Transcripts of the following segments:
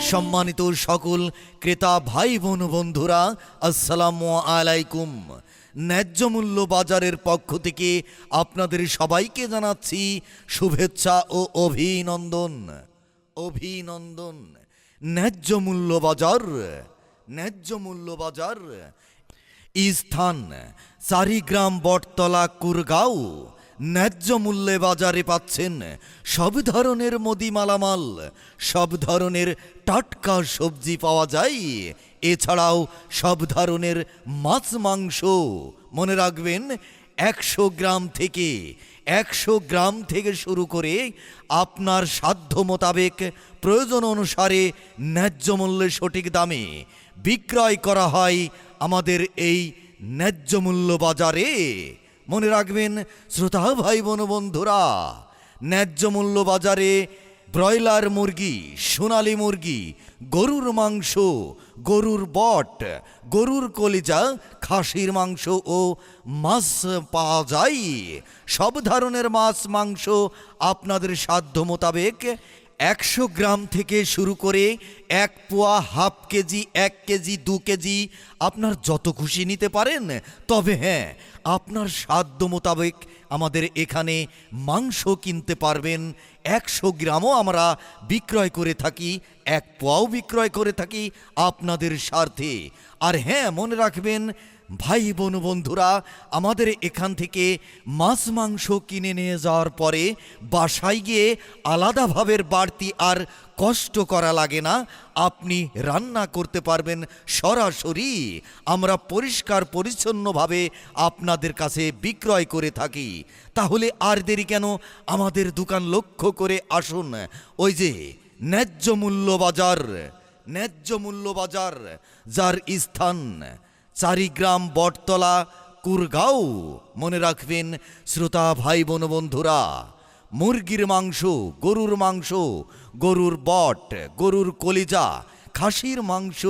সম্মানিত সকল ক্রেতা ভাই বোন বন্ধুরা, আসসালামু আলাইকুম। ন্যায্য মূল্য বাজারের পক্ষ থেকে আপনাদের সবাইকে জানাচ্ছি শুভেচ্ছা ও অভিনন্দন। অভিনন্দন। ন্যায্য মূল্য বাজার, ন্যায্য মূল্য বাজার। স্থান চারিগ্রাম বটতলা, কুরগাঁও। ন্যায্য মূল্যে বাজারে পাচ্ছেন সব ধরনের মুদি মালামাল, সব ধরনের টাটকা সবজি পাওয়া যায়। এছাড়াও সব ধরনের মাছ মাংস, মনে রাখবেন, একশো গ্রাম থেকে একশো গ্রাম থেকে শুরু করে আপনার সাধ্য মোতাবেক প্রয়োজন অনুসারে ন্যায্য মূল্যে সঠিক দামে বিক্রয় করা হয় আমাদের এই ন্যায্য মূল্য বাজারে। মনে রাখবেন, শ্রোতা ভাই বোন বন্ধুরা, ন্যায্য মূল্য বাজারে ব্রয়লার মুরগি, সোনালি মুরগি, গরুর মাংস, গরুর বট, গরুর কলিজা, খাসির মাংস ও মাছ পাওয়া যায়। সব ধরনের মাছ, মাংস আপনাদের সাধ্য মোতাবেক একশো গ্রাম থেকে শুরু করে এক পোয়া হাফ কেজি, এক কেজি, দু কেজি আপনার যত খুশি নিতে পারেন। তবে হ্যাঁ আপনার সাধ্য মোতাবেক আমাদের এখানে মাংস কিনতে পারবেন। একশো গ্রামও আমরা বিক্রয় করে থাকি। এক পোয়াও বিক্রয় করে থাকি আপনাদের স্বার্থে। আর হ্যাঁ মনে রাখবেন ভাই বোন বন্ধুরা, আমাদের এখান থেকে মাছ মাংস কিনে নিয়ে যাওয়ার পরে বাসায় গিয়ে আলাদাভাবে বাড়তি আর কষ্ট করা লাগে না। আপনি রান্না করতে পারবেন সরাসরি। আমরা পরিষ্কার, পরিচ্ছন্নভাবে আপনাদের কাছে বিক্রয় করে থাকি। তাহলে আর দেরি কেন? আমাদের দোকান লক্ষ্য করে আসুন। ওই যে ন্যায্য মূল্য বাজার, ন্যায্য মূল্য বাজার, যার স্থান চারিগ্রাম বটতলা, কুরগাঁও। মনে রাখবেন, শ্রোতা ভাই বোন বন্ধুরা, মুরগির মাংস, গরুর মাংস, গরুর বট, গরুর কলিজা, খাসির মাংস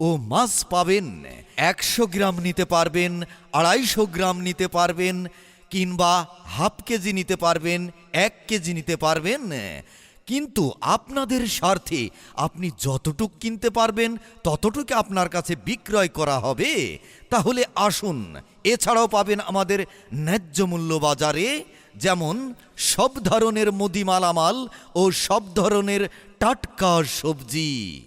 ও মাছ পাবেন। একশো গ্রাম নিতে পারবেন, আড়াইশো গ্রাম নিতে পারবেন, কিংবা হাফ কেজি নিতে পারবেন, এক কেজি নিতে পারবেন। কিন্তু আপনাদের স্বার্থে আপনি যতটুক কিনতে পারবেন, ততটুকু আপনার কাছে বিক্রয় করা হবে। তাহলে আসুন, এছাড়াও পাবেন আমাদের ন্যায্য মূল্য বাজারে, যেমন সব ধরনের মুদি মালামাল ও সব ধরনের টাটকা সবজি।